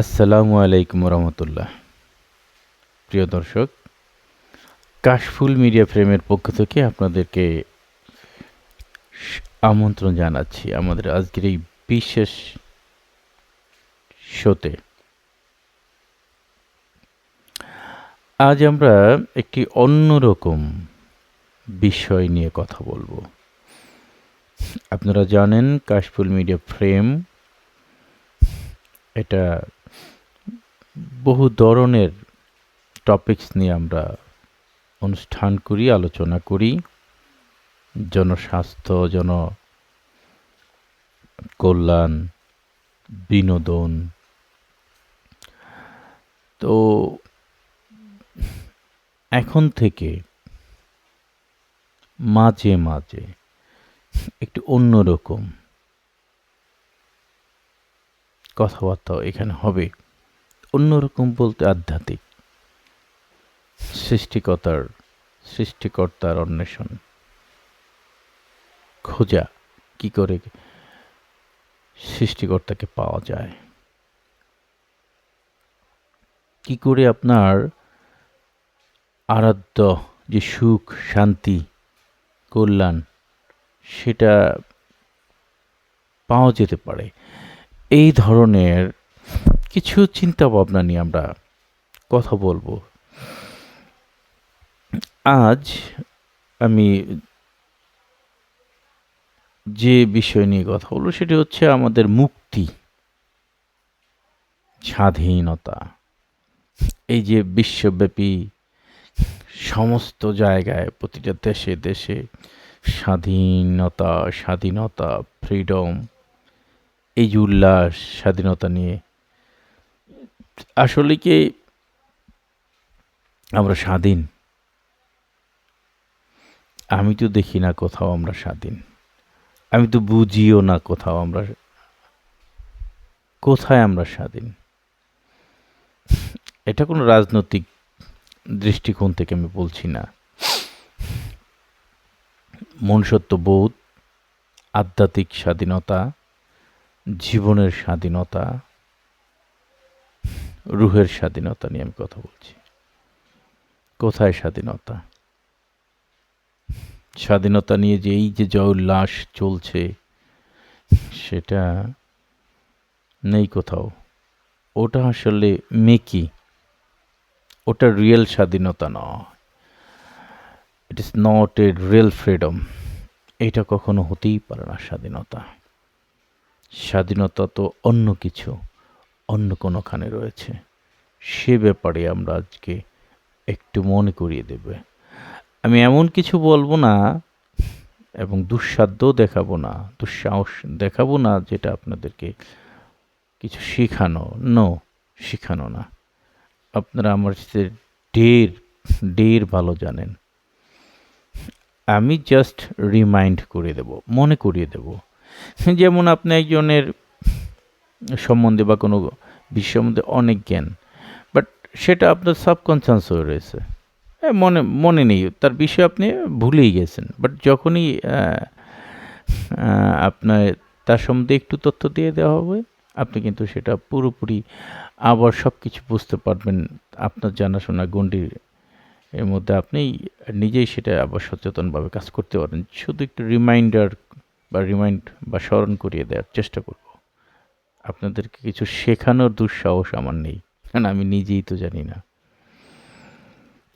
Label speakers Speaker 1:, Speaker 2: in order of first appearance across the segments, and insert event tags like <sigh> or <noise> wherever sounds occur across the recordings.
Speaker 1: আসসালামু আলাইকুম রহমতুল্লাহ প্রিয় দর্শক, কাশফুল মিডিয়া ফ্রেমের পক্ষ থেকে আপনাদেরকে আমন্ত্রণ জানাচ্ছি আমাদের আজকের এই বিশেষ শোতে। আজ আমরা একটি অন্যরকম বিষয় নিয়ে কথা বলব। আপনারা জানেন, কাশফুল মিডিয়া ফ্রেম এটা বহু ধরনের টপিকস নিয়ে আমরা অনুষ্ঠান করি, আলোচনা করি। জনস্বাস্থ্য, জন কল্যাণ, বিনোদন। তো এখন থেকে মাঝে মাঝে একটু অন্যরকম কথাবার্তা এখানে হবে। অন্যরকম বলতে আধ্যাত্মিক। সৃষ্টিকতার, সৃষ্টিকর্তার অন্বেষণ। খোঁজা কি করে সৃষ্টিকর্তাকে পাওয়া যায়। কি করে আপনার আরাধ্য যে সুখ, শান্তি, কল্যাণ, সেটা পাওয়া যেতে পারে। এই ধরনের কিছু চিন্তা ভাবনা নিয়ে আমরা কথা বলব। আজ আমি যে বিষয় নিয়ে কথা বলব সেটি হচ্ছে আমাদের মুক্তি, স্বাধীনতা। এই যে বিশ্বব্যাপী সমস্ত জায়গায়, প্রতিটা দেশে দেশে স্বাধীনতা স্বাধীনতা, ফ্রিডম, এই উল্লাস, স্বাধীনতা নিয়ে আসলে কি আমরা স্বাধীন? আমি তো দেখি না কোথাও আমরা স্বাধীন। আমি তো বুঝিও না কোথাও আমরা কোথায় আমরা স্বাধীন? এটা কোনো রাজনৈতিক দৃষ্টিকোণ থেকে আমি বলছি না। মনুষ্যত্ববোধ আধ্যাত্মিক স্বাধীনতা, জীবনের স্বাধীনতা রুহের স্বাধীনতা নিয়ে আমি কথা বলছি। কোথায় স্বাধীনতা? স্বাধীনতা নিয়ে যে এই যে জয় উল্লাস চলছে, সেটা নেই কোথাও। ওটা আসলে মেকি। ওটা রিয়েল স্বাধীনতা নয়। It is not a real freedom এটা কখনো হতেই পারে না স্বাধীনতা। স্বাধীনতা তো অন্য কিছু। অন্য কোনোখানে রয়েছে। সে ব্যাপারে আমরা আজকে একটু মনে করিয়ে দেবে। আমি এমন কিছু বলব না এবং দুঃসাধ্যও দেখাবো না, দুঃসাহস দেখাবো না যেটা আপনাদেরকে কিছু শেখানো, নো, শেখানো না। আপনারা আমার সাথে ঢের ঢের ভালো জানেন। আমি জাস্ট রিমাইন্ড করে দেব, মনে করিয়ে দেব। যেমন আপনি একজনের সম্বন্ধে বা কোনো বিষয় সম্বন্ধে অনেক জ্ঞান। বাট সেটা আপনার সাবকনসিয়াস হয়ে রয়েছে। মনে মনে নেই। তার বিষয়ে আপনি ভুলেই গেছেন। বাট যখনই আপনার তার সম্বন্ধে একটু তথ্য দিয়ে দেওয়া হবে, আপনি কিন্তু সেটা পুরোপুরি আবার সব কিছু বুঝতে পারবেন। আপনার জানাশোনা গণ্ডির এর মধ্যে আপনি নিজেই সেটা আবার সচেতনভাবে কাজ করতে পারেন। শুধু একটু রিমাইন্ডার বা রিমাইন্ড বা স্মরণ করিয়ে দেওয়ার চেষ্টা করব আপনাদেরকে কিছু শেখানোর দুঃসাহস আমার নেই। কারণ আমি নিজেই তো জানি না।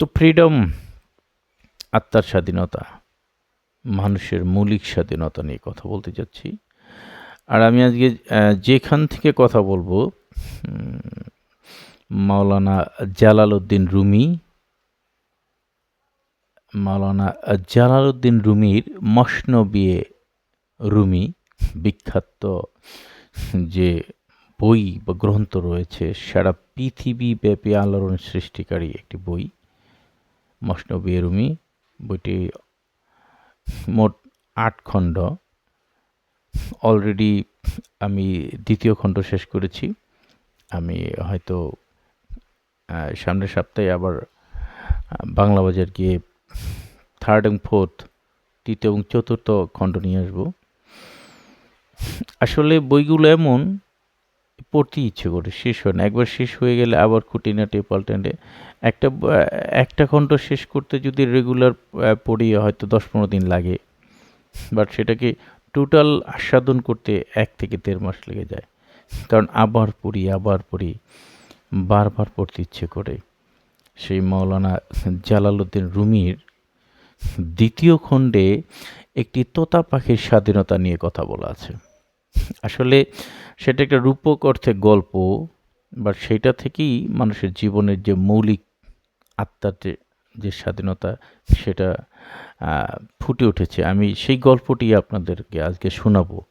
Speaker 1: তো ফ্রিডম আত্মার স্বাধীনতা, মানুষের মৌলিক স্বাধীনতা নিয়ে কথা বলতে যাচ্ছি। আর আমি আজকে যেখান থেকে কথা বলব Maulana Jalaluddin Rumi, Maulana Jalaluddin রুমির মসনবিয়ে রুমি, বিখ্যাত যে বই বা গ্রন্থ রয়েছে সারা পৃথিবীব্যাপী আলোড়ন সৃষ্টিকারী একটি বই। মসনবিয়ে রুমি বইটি মোট আট খণ্ড। অলরেডি আমি দ্বিতীয় খণ্ড শেষ করেছি। আমি হয়তো সামনের সপ্তাহে আবার বাংলা বাজার গিয়ে থার্ড এবং ফোর্থ তৃতীয় এবং চতুর্থ খণ্ড নিয়ে আসব। আসলে বইগুলো এমন পড়তে ইচ্ছে করে, শেষ হয় না। একবার শেষ হয়ে গেলে আবার খুঁটিনাটি পাল্টানে একটা একটা খণ্ড শেষ করতে যদি রেগুলার পড়ি, হয়তো দশ পনেরো দিন লাগে। বাট সেটাকে টোটাল আস্বাদন করতে এক থেকে দেড় মাস লেগে যায়। কারণ আবার পড়ি আবার পড়ি, বারবার পড়তে ইচ্ছে করে। সেই মাওলানা জালালউদ্দিন রুমির দ্বিতীয় খণ্ডে একটি তোতা পাখির স্বাধীনতা নিয়ে কথা বলা আছে। আসলে সেটা একটা রূপক অর্থে গল্প বা সেটা থেকেই মানুষের জীবনের যে মৌলিক আত্মার যে স্বাধীনতা, সেটা ফুটে উঠেছে। আমি সেই গল্পটি আপনাদেরকে আজকে শোনাবো।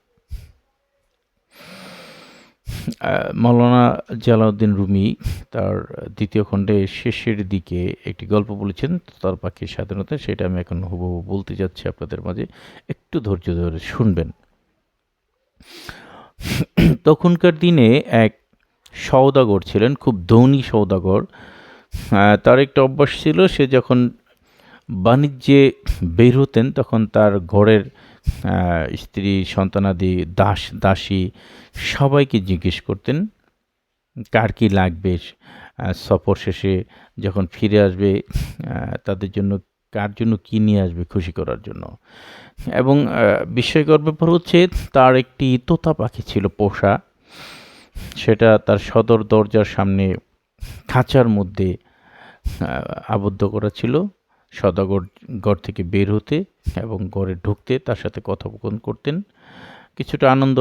Speaker 1: মৌলানা জালাউদ্দিন রুমি তার দ্বিতীয় খণ্ডে শেষের দিকে একটি গল্প বলেছেন, তার পাখির স্বাধীনতা, সেটা আমি এখন হুবহু বলতে যাচ্ছি আপনাদের মাঝে। একটু ধৈর্য ধরে শুনবেন। তখনকার দিনে এক সওদাগর ছিলেন, খুব ধনী সওদাগর। তার একটা অভ্যাস ছিল, সে যখন বাণিজ্যে বের হতেন, তখন তার ঘরের স্ত্রী সন্তানাদি দাস, দাসী সবাইকে জিজ্ঞেস করতেন, কার কী লাগবে? সফর শেষে যখন ফিরে আসবে তাদের জন্য কার জন্য কী নিয়ে আসবে খুশি করার জন্য। এবং বিস্ময়কর ব্যাপার হচ্ছে তার একটি তোতা পাখি ছিল পোষা। সেটা তার সদর দরজার সামনে খাঁচার মধ্যে আবদ্ধ করা ছিল। সদাগর ঘর থেকে বের হতে এবং ঘরে ঢুকতে তার সাথে কথোপকথন করতেন। কিছুটা আনন্দ,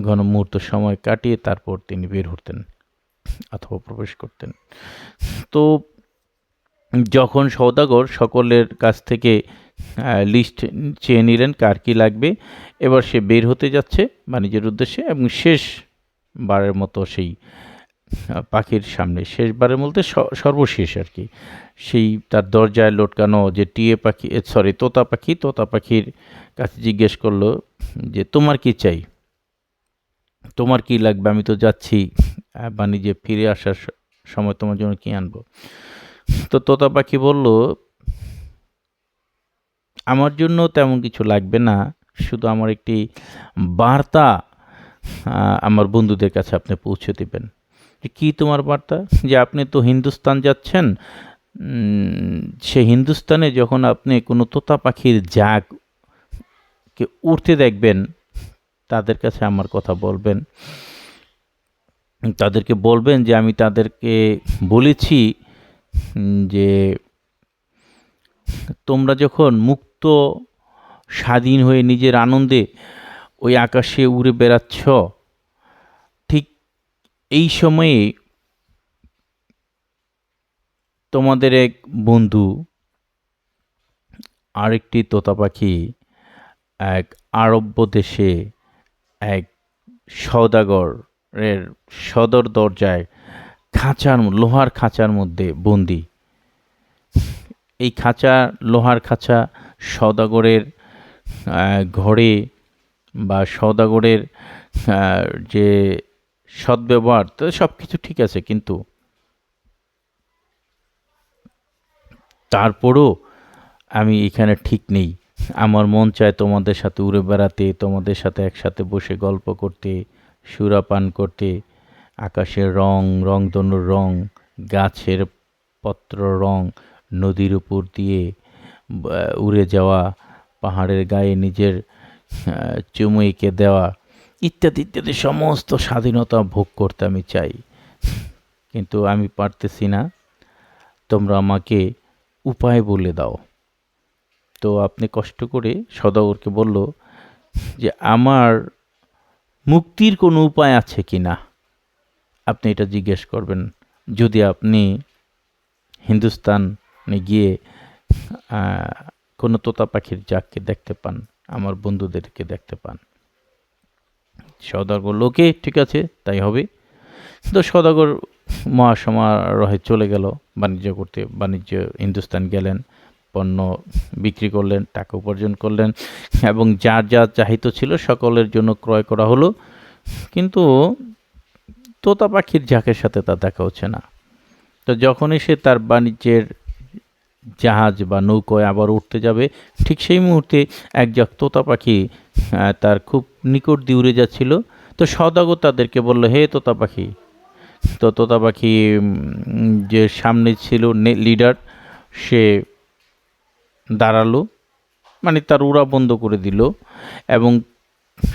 Speaker 1: ঘন মুহূর্ত সময় কাটিয়ে তারপর তিনি বের হতেন অথবা প্রবেশ করতেন। তো যখন সৌদাগর সকলের কাছ থেকে লিস্ট চেয়ে নিলেন কার কী লাগবে, এবার সে বের হতে যাচ্ছে বাণিজ্যের উদ্দেশ্যে এবং শেষ বারের মতো সেই পাখির সামনে, শেষবারের স- সর্বশেষ আর কি। সেই তার দরজায় লটকানো যে টিয়ে পাখি সরি তোতা পাখি, তোতা পাখির কাছে জিজ্ঞেস করল যে, তোমার কি চাই? তোমার কি লাগবে? আমি তো যাচ্ছি বাণিজ্যে ফিরে আসার সময় তোমার জন্য কী আনব? তো তোতা পাখি বলল, আমার জন্য তেমন কিছু লাগবে না। শুধু আমার একটি বার্তা আমার বন্ধুদের কাছে আপনি পৌঁছে দেবেন। যে কী তোমার বার্তা? যে আপনি তো হিন্দুস্তান যাচ্ছেন সে হিন্দুস্তানে যখন আপনি কোনো তোতা পাখির জাগ কে উড়তে দেখবেন, তাদের কাছে আমার কথা বলবেন। তাদেরকে বলবেন যে আমি তাদেরকে বলেছি যে তোমরা যখন মুক্ত, স্বাধীন হয়ে নিজের আনন্দে ওই আকাশে উড়ে বেড়াচ্ছ, ঠিক এই সময়ে তোমাদের এক বন্ধু, আরেকটি তোতা পাখি, এক আরব্য দেশে, এক সওদাগরের সদর দরজায় খাঁচার লোহার খাঁচার মধ্যে বন্দি। এই খাঁচা লোহার খাঁচা সওদাগরের আহ, ঘরে বা সওদাগরের আহ, যে সদ্ব্যবহার তো সব কিছু ঠিক আছে কিন্তু তারপরও আমি এখানে ঠিক নেই। আমার মন চায় তোমাদের সাথে উড়ে বেড়াতে তোমাদের সাথে একসাথে বসে গল্প করতে সুরাপান করতে আকাশের রং রংধনুর রং গাছের পত্র রং নদীর উপর দিয়ে উড়ে যাওয়া পাহাড়ের গায়ে নিজের আহ, চুমু এঁকে দেওয়া ইত্যাদি ইত্যাদি সমস্ত স্বাধীনতা ভোগ করতে আমি চাই। কিন্তু আমি পারতেছি না। তোমরা আমাকে উপায় বলে দাও। তো আপনি কষ্ট করে সদাগরকে বলল যে আমার মুক্তির কোনো উপায় আছে কি না আপনি এটা জিজ্ঞেস করবেন, যদি আপনি হিন্দুস্তানে গিয়ে কোনো তোতা পাখির জাককে দেখতে পান, আমার বন্ধুদেরকে দেখতে পান। সদাগর লোকে, ঠিক আছে, তাই হবে। তো সদাগর মহাসমারোহে চলে গেল, বাণিজ্য করতে, বাণিজ্য হিন্দুস্তান গেলেন, পণ্য বিক্রি করলেন, টাকা উপার্জন করলেন, এবং যার যা চাহিত ছিল সকলের জন্য ক্রয় করা হলো। কিন্তু তোতা পাখির ঝাঁকের সাথে তার দেখা হচ্ছে না। তো যখনই সে তার বাণিজ্যের জাহাজ বা নৌকোয় আবার উঠতে যাবে, ঠিক সেই মুহূর্তে এক ঝাঁক তোতা পাখি তার খুব নিকট দিয়ে উড়ে যাচ্ছিল। তো সদাগর তাদেরকে বলল, হে তোতা পাখি। তো তোতা পাখি যে সামনে ছিল লিডার, সে দাঁড়াল মানে তার উড়া বন্ধ করে দিল এবং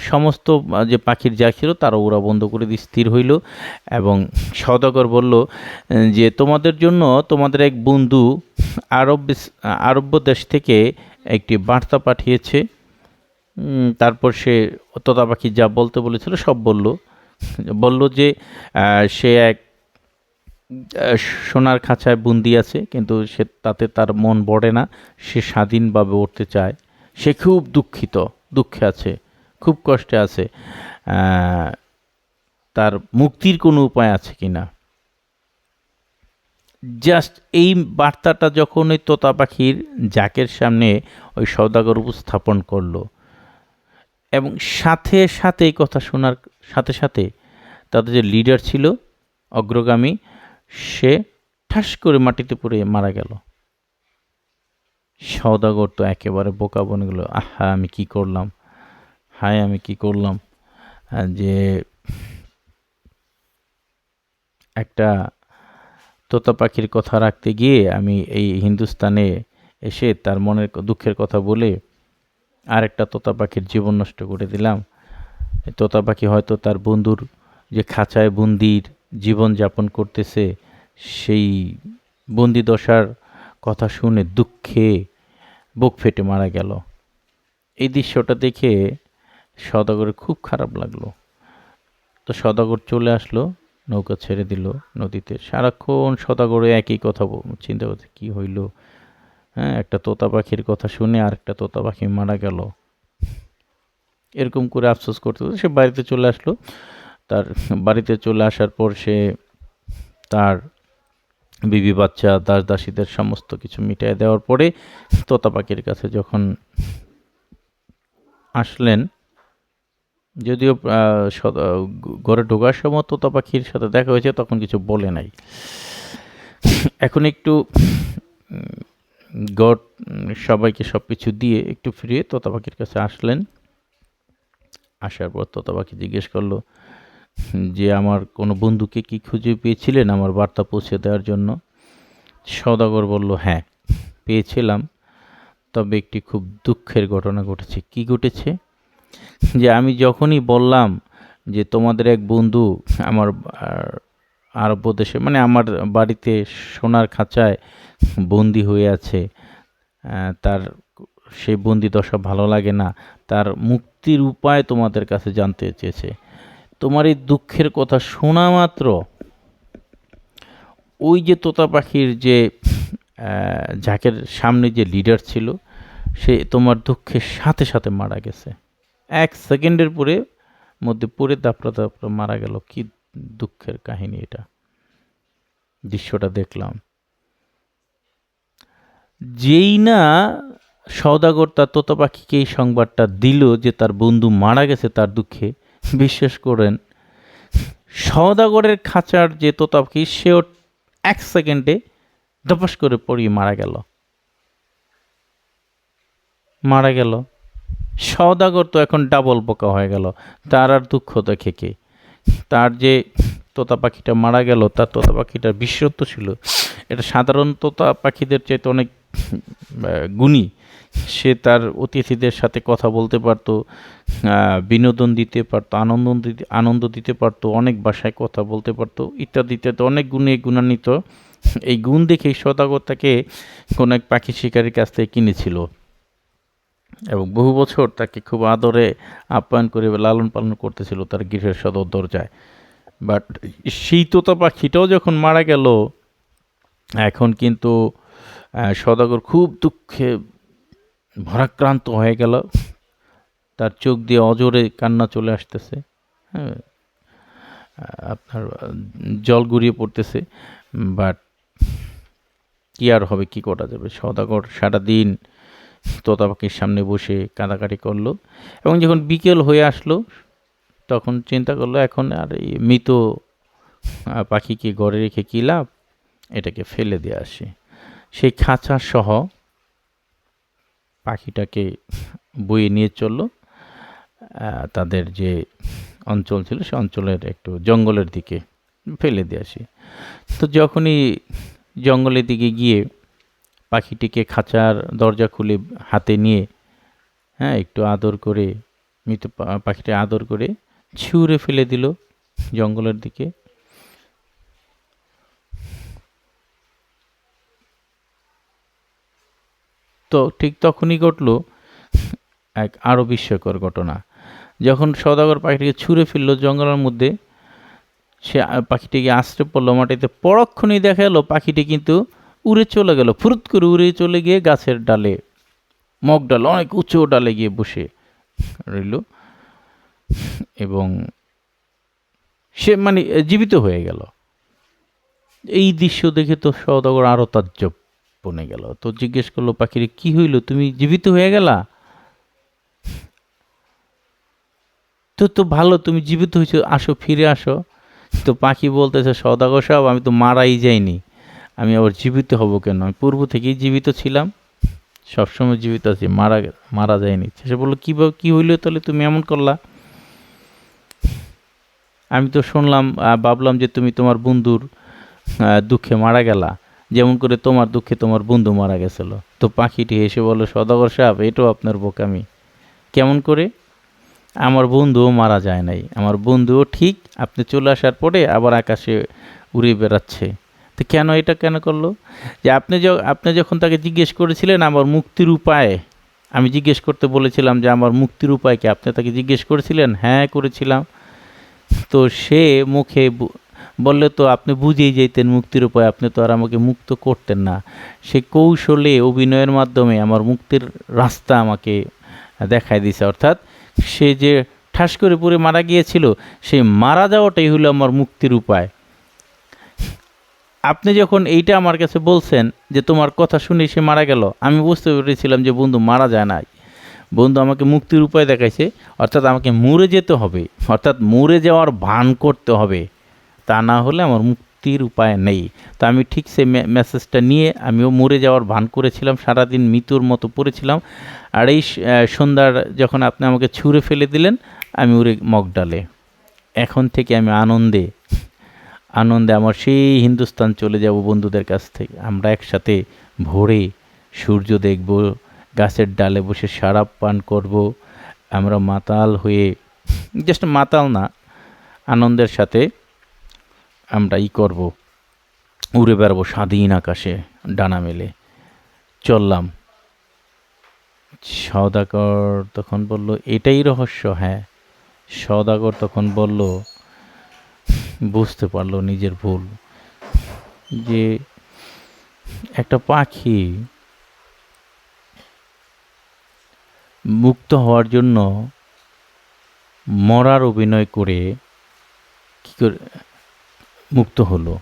Speaker 1: সমস্ত যে পাখির যা ছিল তারা ওরা বন্ধ করে দিয়ে স্থির হইল এবং সদাগর বলল যে তোমাদের জন্য তোমাদের এক বন্ধু আরব আরব্য দেশ থেকে একটি বার্তা পাঠিয়েছে। তারপর সে তোতা পাখি যা বলতে বলেছিল সব বলল। বলল যে সে এক সোনার খাঁচায় বন্দি আছে, কিন্তু সে, তাতে তার মন বড়ে না, সে স্বাধীনভাবে উঠতে চায়। সে খুব দুঃখিত, দুঃখে আছে। খুব কষ্টে আছে তার মুক্তির কোনো উপায় আছে কি না? জাস্ট এই বার্তাটা যখন ওই তোতা পাখির জাকের সামনে ওই সৌদাগর উপস্থাপন করল এবং সাথে সাথে এই কথা শোনার সাথে সাথে তাদের যে লিডার ছিল, অগ্রগামী, সে ঠাস করে মাটিতে পড়ে মারা গেল। সৌদাগর তো একেবারে বোকা বনে গেল, আহা, আমি কি করলাম? হায়, আমি কি করলাম? যে একটা তোতা পাখির কথা রাখতে গিয়ে আমি এই হিন্দুস্তানে এসে তার মনের দুঃখের কথা বলে আর একটা তোতা পাখির জীবন নষ্ট করে দিলাম। তোতা পাখি হয়তো তার বন্ধুর যে খাঁচায় বন্দির জীবন যাপন করতেছে, সেই বন্দি দশার কথা শুনে দুঃখে বুক ফেটে মারা গেল। এই দৃশ্যটা দেখে সদাগরের খুব খারাপ লাগল। তো সদাগর চলে আসলো, নৌকা ছেড়ে দিল নদীতে। সারাক্ষণ সদাগরে একই কথা চিন্তা করছে, কী হইল? হ্যাঁ একটা তোতা পাখির কথা শুনে আর একটা তোতা পাখি মারা গেল। এরকম করে আফসোস করতে করতে সে বাড়িতে চলে আসলো। তার বাড়িতে চলে আসার পর সে তার বিবি বাচ্চা, দাস দাসীদের সমস্ত কিছু মিটিয়ে দেওয়ার পরে তোতা পাখির কাছে যখন আসলেন যদিও ঘরে ঢোকার সময় তোতা পাখির সাথে দেখা হয়েছে, তখন কিছু বলে নাই। এখন একটু গড সবাইকে সব কিছু দিয়ে একটু ফিরিয়ে তোতা পাখির কাছে আসলেন। আসার পর তোতা পাখি জিজ্ঞেস করল, যে আমার কোনো বন্ধুকে কি খুঁজে পেয়েছিলেন আমার বার্তা পৌঁছে দেওয়ার জন্য? সদাগর বলল হ্যাঁ পেয়েছিলাম। তবে একটি খুব দুঃখের ঘটনা ঘটেছে। কি ঘটেছে? যে আমি যখনই বললাম যে তোমাদের এক বন্ধু আমার, আর- আরব্য দেশে মানে আমার বাড়িতে সোনার খাঁচায় বন্দি হয়ে আছে তার সেই বন্দি দশা ভালো লাগে না, তার মুক্তির উপায় তোমাদের কাছে জানতে চেয়েছে। তোমার এই দুঃখের কথা শোনা মাত্র ওই যে তোতা পাখির যে ঝাঁকের সামনে যে লিডার ছিল, সে তোমার দুঃখের সাথে সাথে মারা গেছে। এক সেকেন্ডের পরে মধ্যে পড়ে দাপড়া দাপড়া মারা গেল। কি দুঃখের কাহিনী এটা। দৃশ্যটা দেখলাম। যেই না সওদাগর তার তোতা পাখিকে এই সংবাদটা দিল যে তার বন্ধু মারা গেছে তার দুঃখে, বিশ্বাস করেন, সওদাগরের খাঁচার যে তোতা পাখি, সেও এক সেকেন্ডে দপাস করে পড়িয়ে মারা গেল। মারা গেল। সওদাগর তো এখন ডাবল বোকা হয়ে গেল। তার আর দুঃখ দেখে কে? তার যে তোতা পাখিটা মারা গেল, তার তোতা পাখিটার বিশ্বত্ব ছিল, এটা সাধারণ তোতা পাখিদের চাইতে অনেক গুণী। সে তার অতিথিদের সাথে কথা বলতে পারতো বিনোদন দিতে পারতো, আনন্দ দিতে আনন্দ দিতে পারতো, অনেক ভাষায় কথা বলতে পারতো, ইত্যাদি ইত্যাদি, অনেক গুণে গুণান্বিত। এই গুণ দেখেই সদাগর তাকে কোনো এক পাখি শিকারীর কাছ থেকে কিনেছিল। এবং বহু বছর তাকে খুব আদরে আপ্যায়ন করে লালন পালন করতেছিল তার গৃহের সদর দরজায়। বাট সেই তোতা পাখিটাও যখন মারা গেল, এখন কিন্তু সদাগর খুব দুঃখে ভরাক্রান্ত হয়ে গেল। তার চোখ দিয়ে অজরে কান্না চলে আসতেছে। হ্যাঁ আপনার জল গড়িয়ে পড়তেছে। বাট কি আর হবে, কি করা যাবে? সদাগর সারাদিন তোতা পাখির সামনে বসে কাঁদাকাটি করল এবং যখন বিকেল হয়ে আসলো, তখন চিন্তা করল, এখন আর এই মৃত পাখিকে ঘরে রেখে কী লাভ? এটাকে ফেলে দিয়ে আসে। সেই খাঁচা সহ পাখিটাকে বয়ে নিয়ে চলল। তাদের যে অঞ্চল ছিল, সে অঞ্চলের একটু জঙ্গলের দিকে ফেলে দিয়ে আসি। তো যখনই জঙ্গলের দিকে গিয়ে পাখিটিকে খাঁচার দরজা খুলে হাতে নিয়ে হ্যাঁ একটু আদর করে, মৃত পাখিটি আদর করে ছুঁড়ে ফেলে দিল জঙ্গলের দিকে। তো ঠিক তখনই ঘটলো এক আরও বিস্ময়কর ঘটনা। যখন সদাগর পাখিটিকে ছুঁড়ে ফেলল জঙ্গলের মধ্যে, সে পাখিটিকে আশ্রে পড়ল মাটিতে, পরক্ষণেই দেখা গেলো পাখিটি কিন্তু উড়ে চলে গেল। ফুরুত করে উড়ে চলে গিয়ে গাছের ডালে, মগ ডাল, অনেক উঁচু ডালে গিয়ে বসে রইল। এবং সে মানে জীবিত হয়ে গেল। এই দৃশ্য দেখে তো সদাগর আরও তাজ্জব বনে গেল। তো জিজ্ঞেস করল, পাখিরে, কি হইল? তুমি জীবিত হয়ে গেলা? তো তো ভালো, তুমি জীবিত হয়েছো আসো, ফিরে আসো। তো পাখি বলতেছে সদাগর সাহেব, আমি তো মারাই যাইনি। আমি আবার জীবিত হব কেন? আমি পূর্ব থেকেই জীবিত ছিলাম। সবসময় জীবিত আছি, মারা মারা যায়নি। সে বলল, কী কী হইল তাহলে? তুমি এমন করলা? আমি তো শুনলাম ভাবলাম যে তুমি তোমার বন্ধুর দুঃখে মারা গেলা। যেমন করে তোমার দুঃখে তোমার বন্ধু মারা গেছিল। তো পাখিটি এসে বলল, সদাগর সাহেব, এটাও আপনার বোকামি কেমন করে? আমার বন্ধুও মারা যায় নাই। আমার বন্ধুও ঠিক, আপনি চলে আসার পরে আবার আকাশে উড়ে বেড়াচ্ছে। তো কেন এটা কেন করল? যে আপনি য, আপনি যখন তাকে জিজ্ঞেস করেছিলেন আমার মুক্তির উপায়, আমি জিজ্ঞেস করতে বলেছিলাম যে আমার মুক্তির উপায় কি? আপনি তাকে জিজ্ঞেস করেছিলেন? হ্যাঁ করেছিলাম। তো সে মুখে বললে তো আপনি বুঝেই যেতেন মুক্তির উপায়, আপনি তো আর আমাকে মুক্ত করতেন না। সে কৌশলে, অভিনয়ের মাধ্যমে আমার মুক্তির রাস্তা আমাকে দেখায় দিছে। অর্থাৎ সে যে ঠাস করে পড়ে মারা গিয়েছিল, সেই মারা যাওয়াটাই হলো আমার মুক্তির উপায়। আপনি যখন এইটা আমার কাছে বলছেন যে তোমার কথা শুনে সে মারা গেল, আমি বুঝতে পেরেছিলাম যে বন্ধু মারা যায় নাই। বন্ধু আমাকে মুক্তির উপায় দেখাইছে, অর্থাৎ আমাকে মরে যেতে হবে, অর্থাৎ মরে যাওয়ার ভান করতে হবে। তা না হলে আমার মুক্তির উপায় নেই। তো আমি ঠিক সেই মেসেজটা নিয়ে আমিও মরে যাওয়ার ভান করেছিলাম, সারাদিন মৃত্যুর মতো পড়েছিলাম। আর এই সন্ধ্যার যখন আপনি আমাকে ছুঁড়ে ফেলে দিলেন, আমি উড়ে মগডালে। এখন থেকে আমি আনন্দে আনন্দে আমার সেই হিন্দুস্তান চলে যাব বন্ধুদের কাছ থেকে। আমরা একসাথে ভোরে সূর্য দেখব, গাছের ডালে বসে সারাপ পান করব। আমরা মাতাল হয়ে জাস্ট মাতাল না, আনন্দের সাথে আমরা ই করব। উড়ে বেড়াবো স্বাধীন আকাশে ডানা মেলে। চললাম। সদাগর তখন বলল, এটাই রহস্য হ্যাঁ। সদাগর তখন বলল বুঝতে পারল নিজের ভুল। যে একটা পাখি মুক্ত হওয়ার জন্য মরার অভিনয় করে কী করে মুক্ত হলো।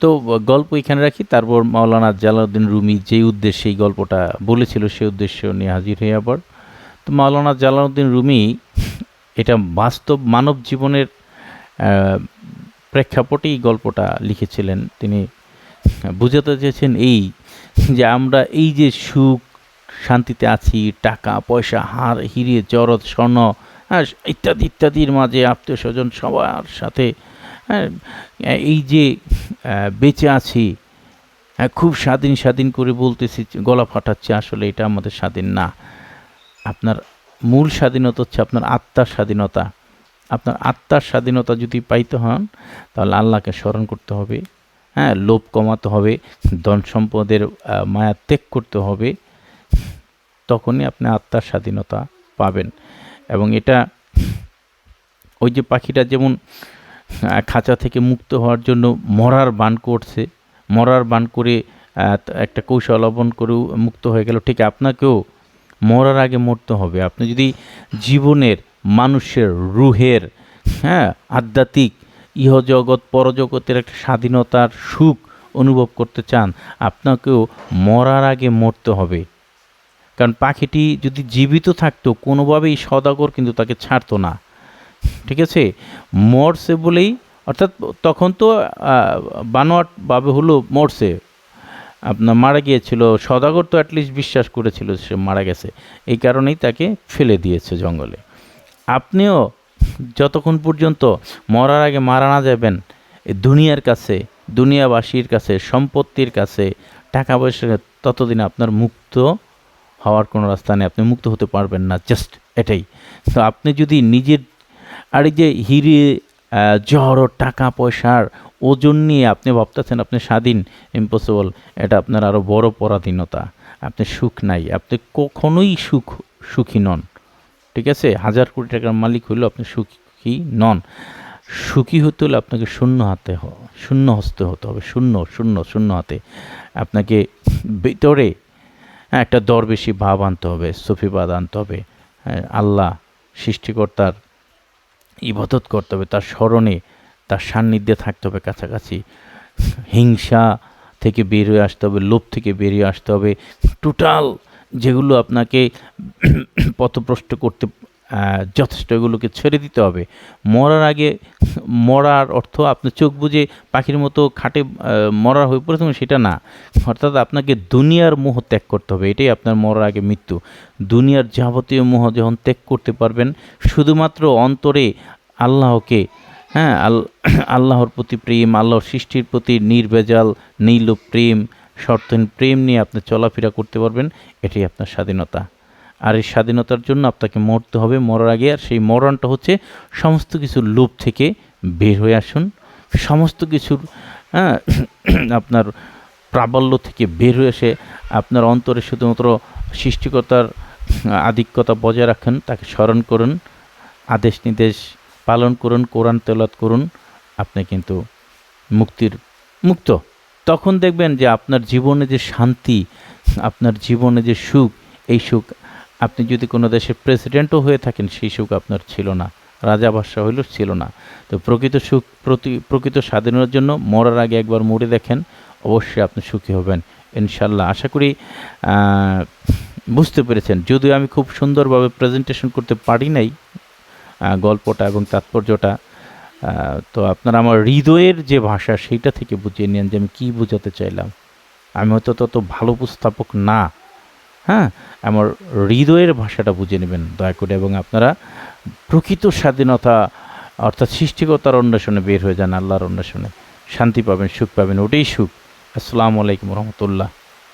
Speaker 1: তো গল্প এখানে রাখি, তারপর মাওলানা জালাউদ্দিন রুমি যেই উদ্দেশ্যে এই গল্পটা বলেছিল সেই উদ্দেশ্য নিয়ে হাজির হয়ে আবার। তো মাওলানা জালাউদ্দিন রুমি এটা বাস্তব মানব জীবনের প্রেক্ষাপটে এই গল্পটা লিখেছিলেন তিনি। বুঝাতে চেয়েছেন এই যে আমরা এই যে সুখ শান্তিতে আছি টাকা পয়সা হার হিরে জরদ স্বর্ণ হ্যাঁ, ইত্যাদি ইত্যাদির মাঝে আত্মীয় স্বজন সবার সাথে হ্যাঁ, এই যে বেঁচে আছি হ্যাঁ, খুব স্বাধীন স্বাধীন করে বলতেছি গলা ফাটাচ্ছে আসলে এটা আমাদের স্বাধীন না। আপনার মূল স্বাধীনতা হচ্ছে আপনার আত্মার স্বাধীনতা। আপনার আত্মার স্বাধীনতা যদি পাইতে হন, তাহলে আল্লাহকে স্মরণ করতে হবে। হ্যাঁ লোভ কমাতে হবে, ধন সম্পদের মায়া ত্যাগ করতে হবে। তখনই আপনি আত্মার স্বাধীনতা পাবেন। এবং এটা, ওই যে পাখিটা যেমন খাঁচা থেকে মুক্ত হওয়ার জন্য মরার বান করছে, মরার বান করে একটা কৌশল অবলম্বন করেও মুক্ত হয়ে গেল। ঠিক আপনাকেও মরার আগে মরতে হবে। আপনি যদি জীবনের মানুষের রুহের হ্যাঁ আধ্যাত্মিক ইহজগৎ, পরজগতের একটা স্বাধীনতার সুখ অনুভব করতে চান, আপনাকেও মরার আগে মরতে হবে। কারণ পাখিটি যদি জীবিত থাকতো, কোনোভাবেই সদাগর কিন্তু তাকে ছাড়তো না। ঠিক আছে? মরছে বলেই, অর্থাৎ তখন তো বানোয়াটভাবে হলো মরছে। আপনার মারা গিয়েছিল, সদাগর তো অ্যাটলিস্ট বিশ্বাস করেছিল সে মারা গেছে। এই কারণেই তাকে ফেলে দিয়েছে জঙ্গলে। আপনিও যতক্ষণ পর্যন্ত মরার আগে মারা না যাবেন দুনিয়ার কাছে, দুনিয়াবাসীর কাছে, সম্পত্তির কাছে, টাকা পয়সা ততদিন আপনার মুক্ত হওয়ার কোনো রাস্তা নেই। আপনি মুক্ত হতে পারবেন না জাস্ট এটাই। তো আপনি যদি নিজের আর এই যে হিরে জড় টাকা পয়সার ওজন নিয়ে আপনি ভাবতেছেন আপনি স্বাধীন ইম্পসিবল এটা আপনার আরও বড় পরাধীনতা। আপনি সুখ নাই, আপনি কখনোই সুখ, সুখী নন। ঠিক আছে? হাজার কোটি টাকার মালিক হইলেও আপনি সুখী নন। সুখী হতে হলে আপনাকে শূন্য হাতে শূন্য হস্তে হতে হবে। শূন্য শূন্য শূন্য হাতে। আপনাকে ভিতরে একটা দরবেশি ভাব আনতে হবে, সুফিবাদ আনতে হবে। আল্লাহ সৃষ্টিকর্তার ইবাদত করতে হবে। তার স্মরণে, তার সান্নিধ্যে থাকতে হবে কাছাকাছি। হিংসা থেকে বের হয়ে আসতে হবে, লোভ থেকে বেরিয়ে আসতে হবে। টোটাল যেগুলো আপনাকে <clears throat> পথপ্রষ্ট করতে যথেষ্ট এগুলোকে ছেড়ে দিতে হবে। মরার আগে, মরার অর্থ আপনি চোখ বুজে পাখির মতো খাটে মরার হয়ে পড়েছেন সেটা না। অর্থাৎ আপনাকে দুনিয়ার মোহ ত্যাগ করতে হবে, এটাই আপনার মরার আগে মৃত্যু। দুনিয়ার যাবতীয় মোহ যখন ত্যাগ করতে পারবেন, শুধুমাত্র অন্তরে আল্লাহকে হ্যাঁ আল, <clears throat> আল্লাহর প্রতি প্রেম, আল্লাহর সৃষ্টির প্রতি নির্ভেজাল নীল প্রেম শর্তহীন প্রেম নিয়ে আপনি চলাফেরা করতে পারবেন, এটাই আপনার স্বাধীনতা। আর এই স্বাধীনতার জন্য আপনাকে মরতে হবে, মরার আগে। আর সেই মরণটা হচ্ছে সমস্ত কিছুর লোভ থেকে বের হয়ে আসুন। সমস্ত কিছুর হ্যাঁ <clears throat> আপনার প্রাবল্য থেকে বের হয়ে এসে আপনার অন্তরে শুধুমাত্র সৃষ্টিকর্তার আধিক্যতা বজায় রাখেন, তাকে স্মরণ করুন, আদেশ নির্দেশ পালন করুন, কোরআন তেলাত করুন, আপনি কিন্তু মুক্তির, মুক্ত তখন দেখবেন যে আপনার জীবনে যে শান্তি, আপনার জীবনে যে সুখ, এই সুখ, আপনি যদি কোনো দেশের প্রেসিডেন্টও হয়ে থাকেন, সেই সুখ আপনার ছিল না। রাজা বাদশাহ হইলেও ছিল না। তো প্রকৃত সুখ, প্রতি, প্রকৃত স্বাধীনতার জন্য মরার আগে একবার মরে দেখেন, অবশ্যই আপনি সুখী হবেন ইনশাল্লাহ আশা করি বুঝতে পেরেছেন। যদিও আমি খুব সুন্দরভাবে প্রেজেন্টেশন করতে পারি নাই গল্পটা এবং তাৎপর্যটা তো আপনারা আমার হৃদয়ের যে ভাষা সেইটা থেকে বুঝিয়ে নেন যে আমি কী বোঝাতে চাইলাম। আমি হয়তো তত ভালো উপস্থাপক না। হ্যাঁ আমার হৃদয়ের ভাষাটা বুঝে নেবেন দয়া করে এবং আপনারা প্রকৃত স্বাধীনতা অর্থাৎ সৃষ্টিকতার অন্বেষণে বের হয়ে যান, আল্লাহর অন্বেষণে। শান্তি পাবেন, সুখ পাবেন, ওটাই সুখ। আসসালামু আলাইকুম রহমতুল্লাহ।